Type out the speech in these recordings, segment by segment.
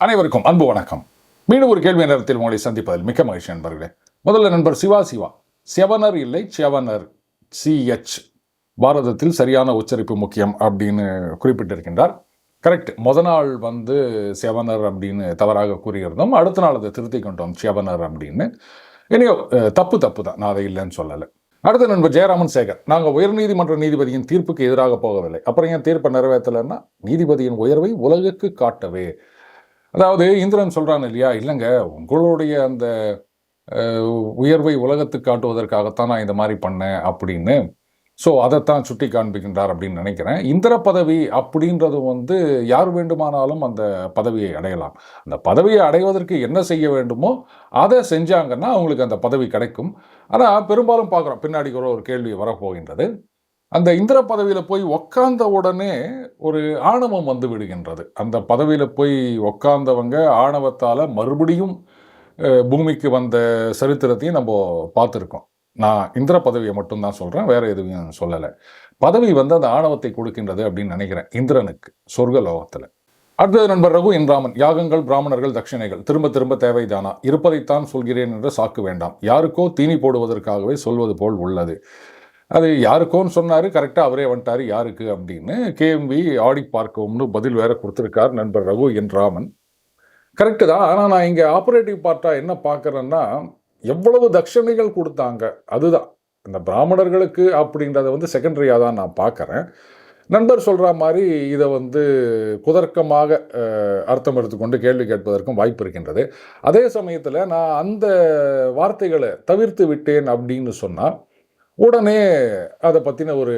அனைவருக்கும் அன்பு வணக்கம். மீண்டும் ஒரு கேள்வி நேரத்தில் உங்களை சந்திப்பதில் மிக்க மகிழ்ச்சி நண்பர்களே. முதல்ல நண்பர் சிவா சிவா. செவனர் இல்லை செவனர் சிஹெச். பாரதத்தில் சரியான உச்சரிப்பு முக்கியம் அப்படின்னு குறிப்பிட்டிருக்கின்றார். கரெக்ட் முத நாள் வந்து செவனர் அப்படின்னு தவறாக கூறியிருந்தோம். அடுத்த நாள் அதை திருத்தி கொண்டோம் செவனர் அப்படின்னு. இனியோ தப்பு தப்பு தான். நான் அதை இல்லைன்னு சொல்லலை. அடுத்த நண்பர் ஜெயராமன் சேகர். நாங்கள் உயர்நீதிமன்ற நீதிபதியின் தீர்ப்புக்கு எதிராக போகவில்லை. அப்புறம் ஏன் தீர்ப்பை நிறைவேற்றலைன்னா நீதிபதியின் உயர்வை உலகுக்கு காட்டவே அதாவது இந்திரன் சொல்கிறான் இல்லையா இல்லைங்க உங்களுடைய அந்த உயர்வை உலகத்துக்கு காட்டுவதற்காகத்தான் நான் இந்த மாதிரி பண்ணேன் அப்படின்னு. ஸோ அதைத்தான் சுட்டி காண்பிக்கின்றார் அப்படின்னு நினைக்கிறேன். இந்திர பதவி அப்படின்றது வந்து யார் வேண்டுமானாலும் அந்த பதவியை அடையலாம். அந்த பதவியை அடைவதற்கு என்ன செய்ய வேண்டுமோ அதை செஞ்சாங்கன்னா அவங்களுக்கு அந்த பதவி கிடைக்கும். ஆனால் பெரும்பாலும் பார்க்குறோம் பின்னாடி கூட ஒரு கேள்வி வரப்போகின்றது. அந்த இந்திர பதவியில் போய் உக்காந்த உடனே ஒரு ஆணவம் வந்து விடுகின்றது. அந்த பதவியில் போய் உக்காந்தவங்க ஆணவத்தால் மறுபடியும் பூமிக்கு வந்த சரித்திரத்தையும் நம்ம பார்த்துருக்கோம். நான் இந்திர பதவியை மட்டும்தான் சொல்கிறேன் வேறு எதுவும் சொல்லலை. பதவி வந்து அந்த ஆணவத்தை கொடுக்கின்றது அப்படின்னு நினைக்கிறேன் இந்திரனுக்கு சொர்க்க லோகத்தில் அடுத்தது நண்பர் ரகு என்றாமன் யாகங்கள் பிராமணர்கள் தட்சிணைகள் திரும்ப திரும்ப தேவைதானா? இருப்பதைத்தான் சொல்கிறேன் என்று சாக்கு வேண்டாம். யாருக்கோ தீனி போடுவதற்காகவே சொல்வது போல் உள்ளது. அது யாருக்கோன்னு சொன்னார் கரெக்டாக அவரே வந்துட்டார் யாருக்கு அப்படின்னு. கேஎம்வி ஆடி பார்க்கவும்னு பதில் வேற கொடுத்துருக்கார் நண்பர் ரகு என் ராமன். கரெக்டு தான். ஆனால் நான் இங்கே ஆப்ரேட்டிவ் பார்ட்டாக என்ன பார்க்குறேன்னா எவ்வளவு தட்சணைகள் கொடுத்தாங்க அதுதான். இந்த பிராமணர்களுக்கு அப்படின்றத வந்து செகண்டரியாக தான் நான் பார்க்குறேன். நண்பர் சொல்கிற மாதிரி இதை வந்து குதர்க்கமாக அர்த்தம் எடுத்துக்கொண்டு கேள்வி கேட்பதற்கும் வாய்ப்பு இருக்கின்றது. அதே சமயத்தில் நான் அந்த வார்த்தைகளை தவிர்த்து விட்டேன் அப்படின்னு சொன்னால் உடனே அதை பற்றின ஒரு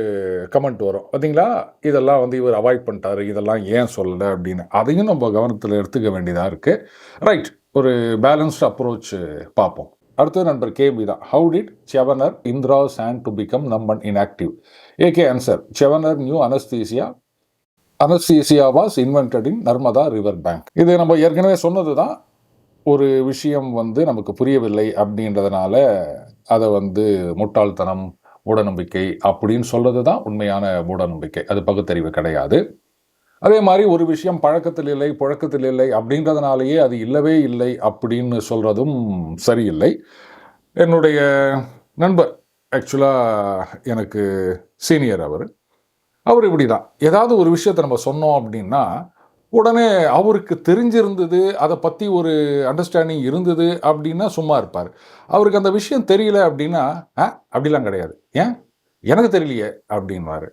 கமெண்ட் வரும். பார்த்தீங்களா இதெல்லாம் வந்து இவர் அவாய்ட் பண்ணிட்டாரு. இதெல்லாம் ஏன் சொல்லலை அப்படின்னு. அதையும் நம்ம கவனத்தில் எடுத்துக்க வேண்டியதாக இருக்குது ரைட் ஒரு பேலன்ஸ்டு அப்ரோச் பார்ப்போம். அடுத்தது நண்பர் கேபி தான். How did Chyavanar Indra sand to become number active AK answer Chyavanar new anaesthesia anaesthesia was invented in Narmada river bank இது நம்ம ஏற்கனவே சொன்னது தான் ஒரு விஷயம் வந்து நமக்கு புரியவில்லை அப்படின்றதுனால அதை வந்து முட்டாள்தனம் மூடநம்பிக்கை அப்படின்னு சொல்கிறது தான் உண்மையான மூடநம்பிக்கை. அது பகுத்தறிவு கிடையாது. அதே மாதிரி ஒரு விஷயம் பழக்கத்தில் இல்லை புழக்கத்தில் இல்லை அப்படின்றதுனாலேயே அது இல்லவே இல்லை அப்படின்னு சொல்கிறதும் சரியில்லை. என்னுடைய நண்பர் ஆக்சுவலாக எனக்கு சீனியர் அவர். அவர் இப்படி தான் ஏதாவது ஒரு விஷயத்தை நம்ம சொன்னோம் அப்படின்னா உடனே அவருக்கு தெரிஞ்சிருந்தது அதை பற்றி ஒரு அண்டர்ஸ்டாண்டிங் இருந்தது அப்படின்னா சும்மா இருப்பார். அவருக்கு அந்த விஷயம் தெரியல அப்படின்னா ஆ அப்படிலாம் கிடையாது. ஏன்? எனக்கு தெரியலையே அப்படின்வார்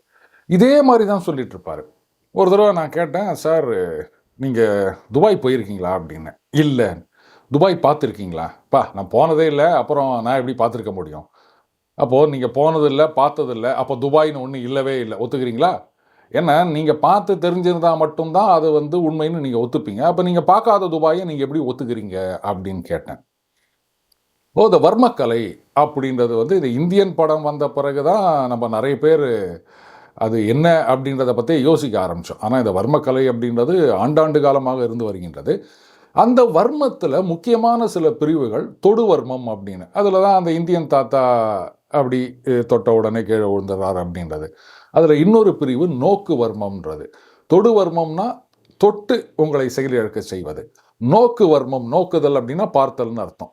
இதே மாதிரி தான் சொல்லிட்டு இருப்பார். ஒரு தடவை நான் கேட்டேன் சார் நீங்கள் துபாய் போயிருக்கீங்களா? அப்படின்னு. இல்லை. துபாய் பார்த்துருக்கீங்களா? பா நான் போனதே இல்லை. அப்புறம் நான் எப்படி பார்த்துருக்க முடியும்? அப்போது நீங்கள் போனதில்லை பார்த்ததில்லை. அப்போ துபாய்னு ஒன்று இல்லவே இல்லை. ஒத்துக்கிறீங்களா? ஏன்னா நீங்கள் பார்த்து தெரிஞ்சிருந்தால் மட்டும்தான் அது வந்து உண்மைன்னு நீங்கள் ஒத்துப்பீங்க. அப்போ நீங்கள் பார்க்காத துபாயை நீங்கள் எப்படி ஒத்துக்கிறீங்க அப்படின்னு கேட்டேன். ஓ இந்த வர்மக்கலை அப்படின்றது வந்து இந்த இந்தியன் படம் வந்த பிறகு தான் நம்ம நிறைய பேர் அது என்ன அப்படின்றத பற்றி யோசிக்க ஆரம்பித்தோம் ஆனால் இந்த வர்மக்கலை அப்படின்றது ஆண்டாண்டு காலமாக இருந்து வருகின்றது. அந்த வர்மத்தில் முக்கியமான சில பிரிவுகள் தொடு வர்மம் அப்படின்னு. அதில் தான் அந்த இந்தியன் தாத்தா அப்படி தொட்ட உடனே கீழே விழுந்துடுறார் அப்படின்றது. அதில் இன்னொரு பிரிவு நோக்கு வர்மம்ன்றது. தொடு வர்மம்னா தொட்டு உங்களை செயலிழக்க செய்வது. நோக்கு வர்மம் நோக்குதல் அப்படின்னா பார்த்தல்னு அர்த்தம்.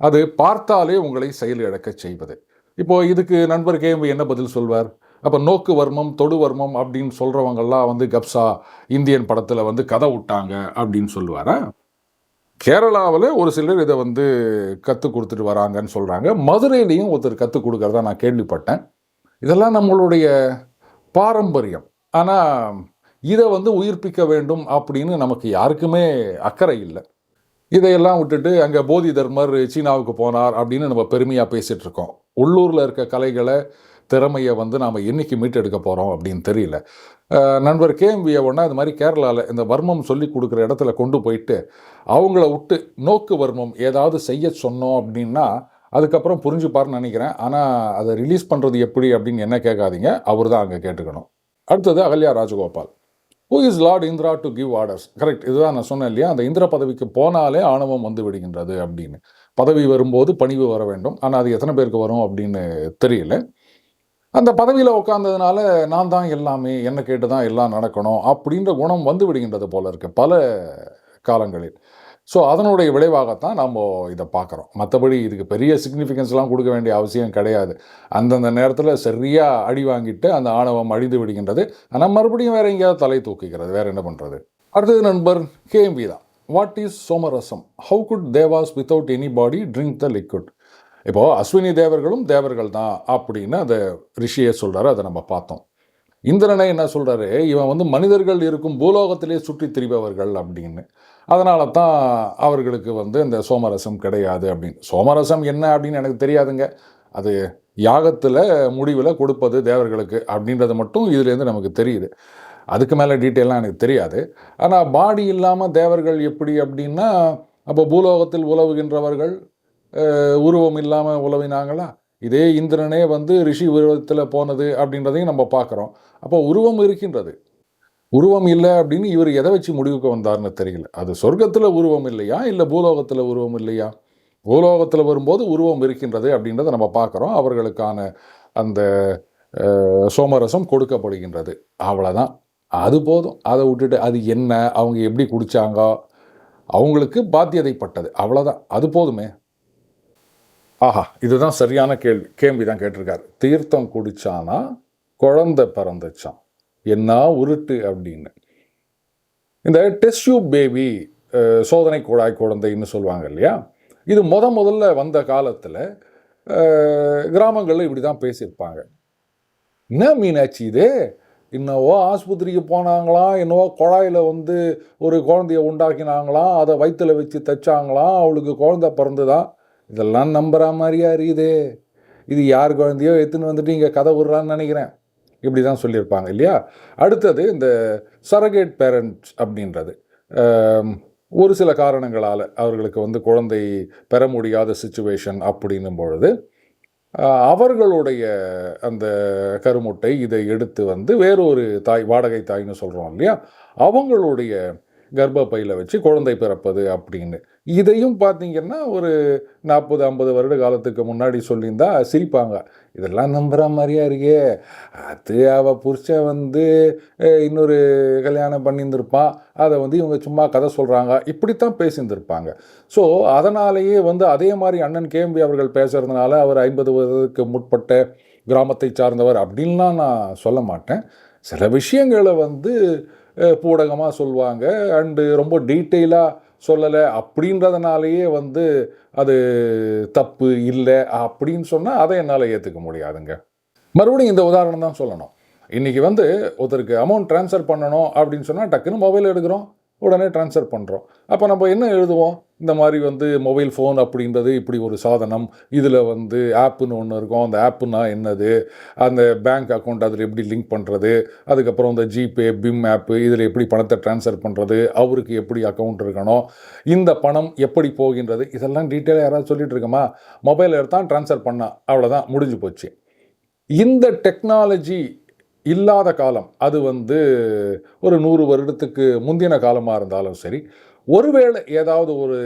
அது பார்த்தாலே உங்களை செயலிழக்க செய்வது. இப்போது இதுக்கு நண்பர் கேம்பு என்ன பதில் சொல்வார்? அப்போ நோக்கு வர்மம் தொடு வர்மம் அப்படின்னு சொல்கிறவங்கெல்லாம் வந்து கப்சா இந்தியன் படத்தில் வந்து கதை விட்டாங்க அப்படின்னு சொல்லுவாரா? கேரளாவில் ஒரு சிலர் இதை வந்து கற்றுக் கொடுத்துட்டு வராங்கன்னு சொல்கிறாங்க மதுரையிலையும் ஒருத்தர் கற்றுக் கொடுக்குறதா நான் கேள்விப்பட்டேன். இதெல்லாம் நம்மளுடைய பாரம்பரியம். ஆனால் இதை வந்து உயிர்ப்பிக்க வேண்டும் அப்படின்னு நமக்கு யாருக்குமே அக்கறை இல்லை. இதையெல்லாம் விட்டுட்டு அங்கே போதி தர்மர் சீனாவுக்கு போனார் அப்படின்னு நம்ம பெருமையாக பேசிகிட்டு இருக்கோம். உள்ளூரில் இருக்க கலைகளை திறமையை வந்து நாம் என்றைக்கு மீட்டெடுக்க போகிறோம் அப்படின்னு தெரியல. நண்பர் கேஎம்வியை ஒன்றா இது மாதிரி கேரளாவில் இந்த வர்மம் சொல்லி கொடுக்குற இடத்துல கொண்டு போயிட்டு அவங்கள விட்டு நோக்கு வர்மம் ஏதாவது செய்ய சொன்னோம் அப்படின்னா அதுக்கப்புறம் புரிஞ்சுப்பார்னு நினைக்கிறேன். ஆனால் அதை ரிலீஸ் பண்ணுறது எப்படி அப்படின்னு என்ன கேட்காதீங்க. அவர் தான் அங்கே கேட்டுக்கணும். அடுத்தது Ahalya Rajagopal. Who is lord Indra to give orders correct இதுதான் நான் சொன்னேன் இல்லையா? அந்த இந்திர பதவிக்கு போனாலே ஆணவம் வந்து விடுகின்றது அப்படின்னு. பதவி வரும்போது பணிவு வர வேண்டும். ஆனால் அது எத்தனை பேருக்கு வரும் அப்படின்னு தெரியல. அந்த பதவியில் உட்காந்ததுனால நான் தான் எல்லாமே என்ன கேட்டு தான் எல்லாம் நடக்கணும் அப்படின்ற குணம் வந்து விடுகின்றது போல இருக்கு பல காலங்களில். ஸோ அதனுடைய விளைவாகத்தான் நம்ம இதை பார்க்குறோம். மற்றபடி இதுக்கு பெரிய சிக்னிஃபிகன்ஸ்லாம் கொடுக்க வேண்டிய அவசியம் கிடையாது. அந்தந்த நேரத்தில் சரியாக அடி வாங்கிட்டு அந்த ஆணவம் அழிந்து விடுகின்றது. ஆனால் மறுபடியும் வேறு எங்கேயாவது தலை தூக்கிக்கிறது வேறு என்ன பண்ணுறது அடுத்தது நண்பர் கேஎம்பி தான். What is somarasam how good devas without any body drink the liquid இப்போ அஸ்வினி தேவர்களும் தேவர்கள் தான் அப்படின்னு அந்த ரிஷியை சொல்கிறாரு அதை நம்ம பார்த்தோம். இந்திரனை என்ன சொல்கிறாரு இவன் வந்து மனிதர்கள் இருக்கும் பூலோகத்திலே சுற்றி திரிபவர்கள் அப்படின்னு. அதனால தான் அவர்களுக்கு வந்து இந்த சோமரசம் கிடையாது அப்படின்னு. சோமரசம் என்ன அப்படின்னு எனக்கு தெரியாதுங்க. அது யாகத்தில் முடிவில் கொடுப்பது தேவர்களுக்கு அப்படின்றது மட்டும் இதுலேருந்து நமக்கு தெரியுது. அதுக்கு மேலே டீட்டெயிலாம் எனக்கு தெரியாது. ஆனால் பாடி இல்லாமல் தேவர்கள் எப்படி அப்படின்னா அப்போ பூலோகத்தில் உலவுகின்றவர்கள் உருவம் இல்லாமல் உலவினாங்களா? இதே இந்திரனே வந்து ரிஷி உருவத்தில் போனது அப்படின்றதையும் நம்ம பார்க்குறோம். அப்போ உருவம் இருக்கின்றது. உருவம் இல்லை அப்படின்னு இவர் எதை வச்சு முடிவுக்கு வந்தார்னு தெரியல. அது சொர்க்கத்தில் உருவம் இல்லையா? இல்லை பூலோகத்தில் உருவம் இல்லையா? பூலோகத்தில் வரும்போது உருவம் இருக்கின்றது அப்படின்றத நம்ம பார்க்குறோம். அவர்களுக்கான அந்த சோமரசம் கொடுக்கப்படுகின்றது. அவ்வளோதான் அது போதும். அதை விட்டுட்டு அது என்ன? அவங்க எப்படி குடிச்சாங்க? அவங்களுக்கு பாத்தியதைப்பட்டது. அவ்வளோதான் அது போதுமே. ஆஹா இதுதான் சரியான கேள்வி. கேள்வி தான் கேட்டிருக்காரு. தீர்த்தம் குடித்தானா குழந்தை பிறந்துச்சான் என்ன உருட்டு அப்படின்னு. இந்த டெஸ்ட் டியூப் பேபி சோதனை குழாய் குழந்தைன்னு சொல்லுவாங்க இல்லையா? இது முத முதல்ல வந்த காலத்தில் கிராமங்களில் இப்படி தான் பேசியிருப்பாங்க. என்ன மீனாட்சி இது? என்னவோ ஆஸ்பத்திரிக்கு போனாங்களாம் என்னவோ குழாயில் வந்து ஒரு குழந்தைய உண்டாக்கினாங்களாம் அதை வயிற்றில் வச்சு தைச்சாங்களாம் அவளுக்கு குழந்த பிறந்துதான். இதெல்லாம் நம்புகிற மாதிரியா இருக்குது. இது யார் குழந்தையோ எடுத்துன்னு வந்துட்டு இங்கே கதை விடுறான்னு நினைக்கிறேன். இப்படி தான் சொல்லியிருப்பாங்க இல்லையா? அடுத்தது இந்த சரகேட் பேரண்ட்ஸ் அப்படின்றது. ஒரு சில காரணங்களால் அவர்களுக்கு வந்து குழந்தை பெற முடியாத சுச்சுவேஷன் அப்படின்னும் பொழுது அவர்களுடைய அந்த கருமுட்டை இதை எடுத்து வந்து வேறொரு தாய் வாடகை தாய்னு சொல்கிறோம் இல்லையா? அவங்களுடைய கர்ப்பப்பையில் வச்சு குழந்தை பிறப்பது அப்படின்னு. இதையும் பார்த்தீங்கன்னா ஒரு நாற்பது ஐம்பது வருட காலத்துக்கு முன்னாடி சொல்லியிருந்தால் சிரிப்பாங்க. இதெல்லாம் நம்புகிற மாதிரியா இருக்கே. அது அவள் புருஷன் வந்து இன்னொரு கல்யாணம் பண்ணியிருந்திருப்பான். அதை வந்து இவங்க சும்மா கதை சொல்கிறாங்க இப்படித்தான் பேசியிருந்திருப்பாங்க. ஸோ அதனாலேயே வந்து அதே மாதிரி அண்ணன் கேம்பி அவர்கள் பேசுகிறதுனால அவர் ஐம்பது வயதுக்கு முற்பட்ட கிராமத்தை சார்ந்தவர் அப்படின்லாம் நான் சொல்ல மாட்டேன். சில விஷயங்களை வந்து பூடகமாக சொல்லுவாங்க அண்டு ரொம்ப டீட்டெயிலாக சொல்லலை அப்படின்றதுனாலேயே வந்து அது தப்பு இல்லை அப்படின்னு சொன்னால் அதை என்னால் ஏற்றுக்க முடியாதுங்க. மறுபடியும் இந்த உதாரணம் தான் சொல்லணும். இன்றைக்கி வந்து ஒருத்தருக்கு அமௌண்ட் ட்ரான்ஸ்ஃபர் பண்ணணும் அப்படின்னு சொன்னால் டக்குன்னு மொபைல் எடுக்கிறோம். உடனே ட்ரான்ஸ்ஃபர் பண்ணுறோம் அப்போ நம்ம என்ன எழுதுவோம்? இந்த மாதிரி வந்து மொபைல் ஃபோன் அப்படின்றது இப்படி ஒரு சாதனம். இதில் வந்து ஆப்புன்னு ஒன்று இருக்கும். அந்த ஆப்புனா என்னது? அந்த பேங்க் அக்கௌண்ட் அதில் எப்படி லிங்க் பண்ணுறது அதுக்கப்புறம் இந்த ஜிபே பிம் ஆப்பு இதில் எப்படி பணத்தை ட்ரான்ஸ்ஃபர் பண்ணுறது அவருக்கு எப்படி அக்கௌண்ட் இருக்கணும்? இந்த பணம் எப்படி போகின்றது? இதெல்லாம் டீட்டெயிலாக யாராவது சொல்லிட்டு இருக்கோமா? மொபைல் எடுத்தான் ட்ரான்ஸ்ஃபர் பண்ணால் அவ்வளோதான் முடிஞ்சு போச்சு. இந்த டெக்னாலஜி இல்லாத காலம். அது வந்து ஒரு நூறு வருடத்துக்கு முந்தின காலமாக இருந்தாலும் சரி ஒருவேளை ஏதாவது ஒரு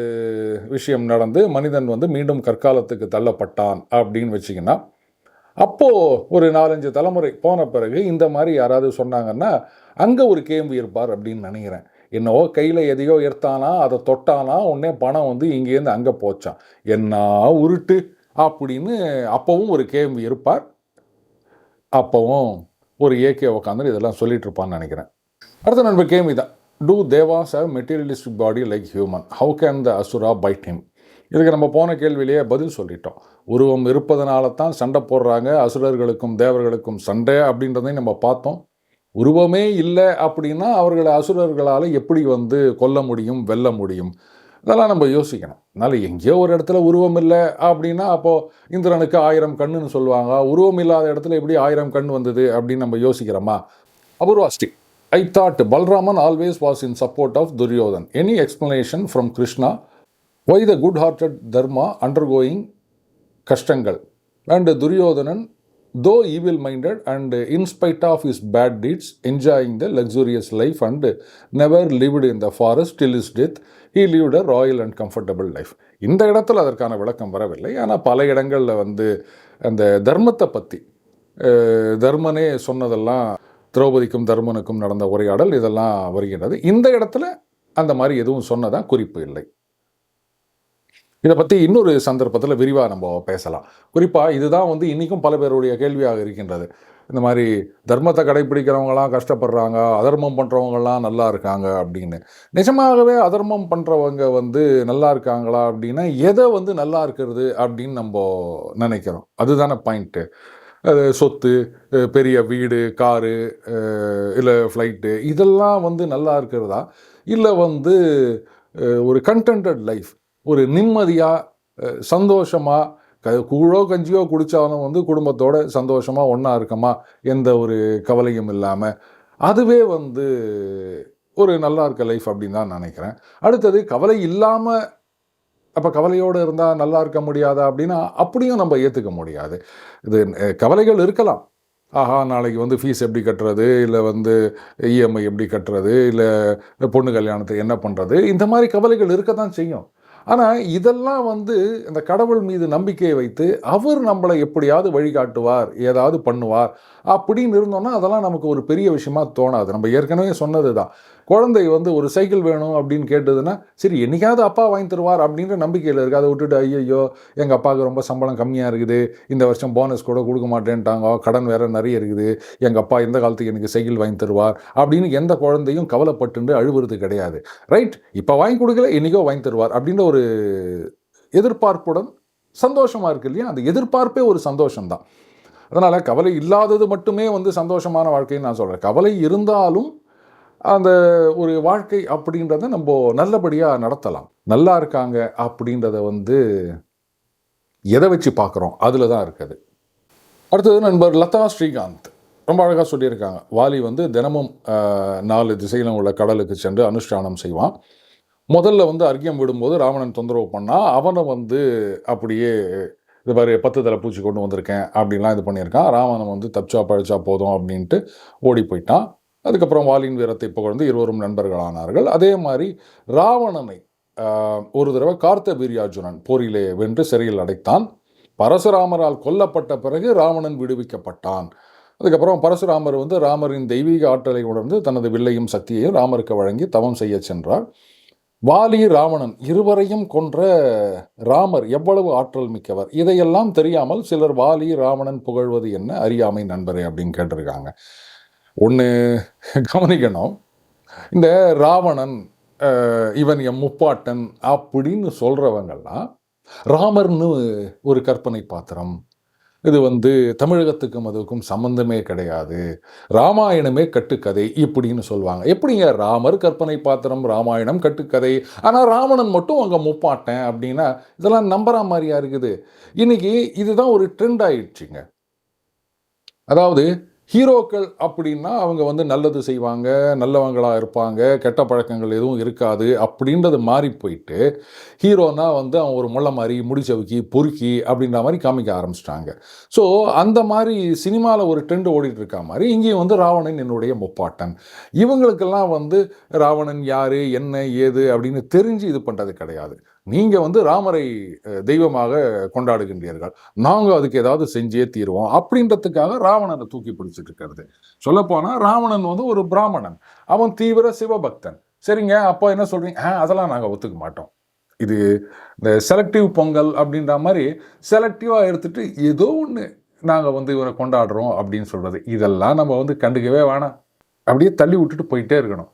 விஷயம் நடந்து மனிதன் வந்து மீண்டும் கற்காலத்துக்கு தள்ளப்பட்டான் அப்படின்னு வச்சிங்கன்னா அப்போது ஒரு நாலஞ்சு தலைமுறை போன பிறகு இந்த மாதிரி யாராவது சொன்னாங்கன்னா அங்கே ஒரு கேள்வி இருப்பார் அப்படின்னு நினைக்கிறேன். என்னவோ கையில் எதையோ எடுத்தானா அதை தொட்டானா உடனே பணம் வந்து இங்கேருந்து அங்கே போச்சான் என்ன உருட்டு? அப்படின்னு அப்போவும் ஒரு கேள்வி இருப்பார். அப்போவும் ஒரு ஏகே உட்காந்து இதெல்லாம் சொல்லிட்டு இருப்பான்னு நினைக்கிறேன். அடுத்த நண்பர் கேம் தான் to Devas how materialistic body like human how can the asura fight him இதுக்கு நம்ம போன கேள்வியிலேயே பதில் சொல்லிட்டோம். உருவம் இருப்பதனால தான் சண்டை போடுறாங்க அசுரர்களுக்கும் தேவர்களுக்கும் சண்டை அப்படின்றதையும் நம்ம பார்த்தோம். உருவமே இல்லை அப்படின்னா அவர்களை அசுரர்களால் எப்படி வந்து கொல்ல முடியும் வெல்ல முடியும்? இதெல்லாம் நம்ம யோசிக்கணும். அதனால் எங்கேயோ ஒரு இடத்துல உருவம் இல்லை அப்படின்னா அப்போது இந்திரனுக்கு ஆயிரம் கண்ணுன்னு சொல்லுவாங்க. உருவம் இல்லாத இடத்துல எப்படி ஆயிரம் கண் வந்தது அப்படின்னு நம்ம யோசிக்கிறோமா? அபூர்வாஸ்டி I thought Balraman always was in support of Duryodhan any explanation from Krishna why the good hearted Dharma undergoing கஷ்டங்கள் and Duryodhanan though evil minded and in spite of his bad deeds enjoying the luxurious life and never lived in the forest till his death he leave a royal and comfortable life இந்த இடத்துல அதற்கான விளக்கம் வரவில்லை. ஆனால் பல இடங்களில் வந்து அந்த தர்மத்தை பற்றி தர்மனே சொன்னதெல்லாம் திரௌபதிக்கும் தர்மனுக்கும் நடந்த உரையாடல் இதெல்லாம் வருகின்றது. இந்த இடத்துல அந்த மாதிரி எதுவும் சொன்னதான் குறிப்பு இல்லை. இதை பற்றி இன்னொரு சந்தர்ப்பத்தில் விரிவாக நம்ம பேசலாம். குறிப்பாக இதுதான் வந்து இன்றைக்கும் பல பேருடைய கேள்வியாக இருக்கின்றது. இந்த மாதிரி தர்மத்தை கடைப்பிடிக்கிறவங்களாம் கஷ்டப்படுறாங்க அதர்மம் பண்ணுறவங்கலாம் நல்லா இருக்காங்க அப்படின்னு. நிஜமாகவே அதர்மம் பண்ணுறவங்க வந்து நல்லா இருக்காங்களா அப்படின்னா எதை வந்து நல்லா இருக்கிறது அப்படின்னு நம்ம நினைக்கிறோம். அதுதானே பாயிண்ட்டு. அது சொத்து பெரிய வீடு காரு இல்லை ஃப்ளைட்டு இதெல்லாம் வந்து நல்லா இருக்கிறதா? இல்லை வந்து ஒரு கண்டென்டட் லைஃப் ஒரு நிம்மதியாக சந்தோஷமாக க கூழோ கஞ்சியோ குடித்தாலும் வந்து குடும்பத்தோட சந்தோஷமாக ஒன்றா இருக்கமா எந்த ஒரு கவலையும் இல்லாமல் அதுவே வந்து ஒரு நல்லா இருக்க லைஃப் அப்படின்னு தான் நினைக்கிறேன். அடுத்தது கவலை இல்லாமல் அப்போ கவலையோடு இருந்தால் நல்லா இருக்க முடியாதா அப்படின்னா அப்படியும் நம்ம ஏற்றுக்க முடியாது. இது கவலைகள் இருக்கலாம். ஆஹா நாளைக்கு வந்து ஃபீஸ் எப்படி கட்டுறது? இல்லை வந்து இஎம்ஐ எப்படி கட்டுறது? இல்லை பொண்ணு கல்யாணத்தை என்ன பண்ணுறது இந்த மாதிரி கவலைகள் இருக்க தான் செய்யும். ஆனால் இதெல்லாம் வந்து இந்த கடவுள் மீது நம்பிக்கையை வைத்து அவர் நம்மளை எப்படியாவது வழிகாட்டுவார் ஏதாவது பண்ணுவார் அப்படின்னு இருந்தோம்னா அதெல்லாம் நமக்கு ஒரு பெரிய விஷயமா தோணாது. நம்ம ஏற்கனவே சொன்னது தான் குழந்தை வந்து ஒரு சைக்கிள் வேணும் அப்படின்னு கேட்டதுன்னா சரி என்னைக்காவது அப்பா வாங்கி தருவார் அப்படின்ற நம்பிக்கையில் இருக்குது அதை விட்டுட்டு ஐயோ எங்கள் அப்பாவுக்கு ரொம்ப சம்பளம் கம்மியாக இருக்குது. இந்த வருஷம் போனஸ் கூட கொடுக்க மாட்டேன்ட்டாங்க. கடன் வேறு நிறைய இருக்குது. எங்கள் அப்பா எந்த காலத்துக்கு எனக்கு சைக்கிள் வாங்கி தருவார் அப்படின்னு எந்த குழந்தையும் கவலைப்பட்டு அழுவுறது கிடையாது. ரைட் இப்போ வாங்கி கொடுக்கல என்னைக்கோ வாங்கி தருவார் அப்படின்ற ஒரு எதிர்பார்ப்புடன் சந்தோஷமாக இருக்கு இல்லையா? அந்த எதிர்பார்ப்பே ஒரு சந்தோஷம்தான். அதனால் கவலை இல்லாதது மட்டுமே வந்து சந்தோஷமான வாழ்க்கைன்னு நான் சொல்கிறேன் கவலை இருந்தாலும் அந்த ஒரு வாழ்க்கை அப்படின்றத நம்ம நல்லபடியாக நடத்தலாம். நல்லா இருக்காங்க அப்படின்றத வந்து எதை வச்சு பார்க்குறோம்? அதில் தான் இருக்குது. அடுத்தது நண்பர் லதா ஸ்ரீகாந்த். ரொம்ப அழகாக சொல்லியிருக்காங்க. வாலி வந்து தினமும் நாலு திசையிலும் உள்ள கடலுக்கு சென்று அனுஷ்டானம் செய்வான். முதல்ல வந்து அர்க்கியம் விடும்போது ராவணன் தொந்தரவு பண்ணால் அவனை வந்து அப்படியே இது மாதிரி பத்து தலை பூச்சி கொண்டு வந்திருக்கேன் அப்படின்லாம் இது பண்ணியிருக்கான். ராவணன் வந்து தப்பிச்சா பழிச்சா போதும் அப்படின்ட்டு ஓடி போயிட்டான். அதுக்கப்புறம் வாலின் வீரத்தை புகழ்ந்து இருவரும் நண்பர்களானார்கள். அதே மாதிரி ராவணனை ஒரு தடவை கார்த்த வீரியார்ஜுனன் போரிலே வென்று சிறையில் அடைத்தான். பரசுராமரால் கொல்லப்பட்ட பிறகு ராவணன் விடுவிக்கப்பட்டான். அதுக்கப்புறம் பரசுராமர் வந்து ராமரின் தெய்வீக ஆற்றலை உணர்ந்து தனது வில்லையும் சக்தியையும் ராமருக்கு வழங்கி தவம் செய்ய சென்றார். வாலி ராவணன் இருவரையும் கொன்ற ராமர் எவ்வளவு ஆற்றல் மிக்கவர்? இதையெல்லாம் தெரியாமல் சிலர் வாலி ராவணன் புகழ்வது என்ன? அறியாமை நண்பரே அப்படின்னு கேட்டிருக்காங்க. ஒன்று கவனிக்கணும். இந்த ராவணன் இவன் என் முப்பாட்டன் அப்படின்னு சொல்கிறவங்கெல்லாம் ராமர்னு ஒரு கற்பனை பாத்திரம். இது வந்து தமிழகத்துக்கும் அதுக்கும் சம்பந்தமே கிடையாது. ராமாயணமே கட்டுக்கதை இப்படின்னு சொல்லுவாங்க. எப்படிங்க ராமர் கற்பனை பாத்திரம் ராமாயணம் கட்டுக்கதை? ஆனால் ராவணன் மட்டும் அங்கே முப்பாட்டேன் அப்படின்னா இதெல்லாம் நம்புற மாதிரியா இருக்குது? இன்னைக்கு இதுதான் ஒரு ட்ரெண்ட் ஆயிடுச்சுங்க. அதாவது ஹீரோக்கள் அப்படின்னா அவங்க வந்து நல்லது செய்வாங்க நல்லவங்களாக இருப்பாங்க கெட்ட பழக்கங்கள் எதுவும் இருக்காது அப்படின்றது மாறி போயிட்டு ஹீரோனா வந்து அவன் ஒரு முள்ள மாதிரி முடிச்சவுக்கி பொறுக்கி அப்படின்ற மாதிரி காமிக்க ஆரம்பிச்சிட்டாங்க. ஸோ அந்த மாதிரி சினிமாவில் ஒரு ட்ரெண்ட் ஓடிட்டு இருக்க மாதிரி இங்கேயும் வந்து ராவணன் என்னுடைய முப்பாட்டன். இவங்களுக்கெல்லாம் வந்து ராவணன் யார் என்ன ஏது அப்படின்னு தெரிஞ்சு இது பண்ணுறது கிடையாது. நீங்கள் வந்து ராமரை தெய்வமாக கொண்டாடுகின்றீர்கள். நாங்கள் அதுக்கு ஏதாவது செஞ்சே தீருவோம். அப்படின்றதுக்காக ராவணனை தூக்கி பிடிச்சிட்டு இருக்கிறது. சொல்லப்போனால் ராவணன் வந்து ஒரு பிராமணன். அவன் தீவிர சிவபக்தன். சரிங்க அப்போ என்ன சொல்கிறீங்க ஆ அதெல்லாம் நாங்கள் ஒத்துக்க மாட்டோம். இது இந்த செலக்டிவ் பொங்கல் அப்படின்ற மாதிரி செலக்டிவாக எடுத்துகிட்டு ஏதோ ஒன்று நாங்கள் வந்து இவரை கொண்டாடுறோம் அப்படின்னு சொல்கிறது இதெல்லாம் நம்ம வந்து கண்டுக்கவே வேணாம். அப்படியே தள்ளி விட்டுட்டு போயிட்டே இருக்கணும்.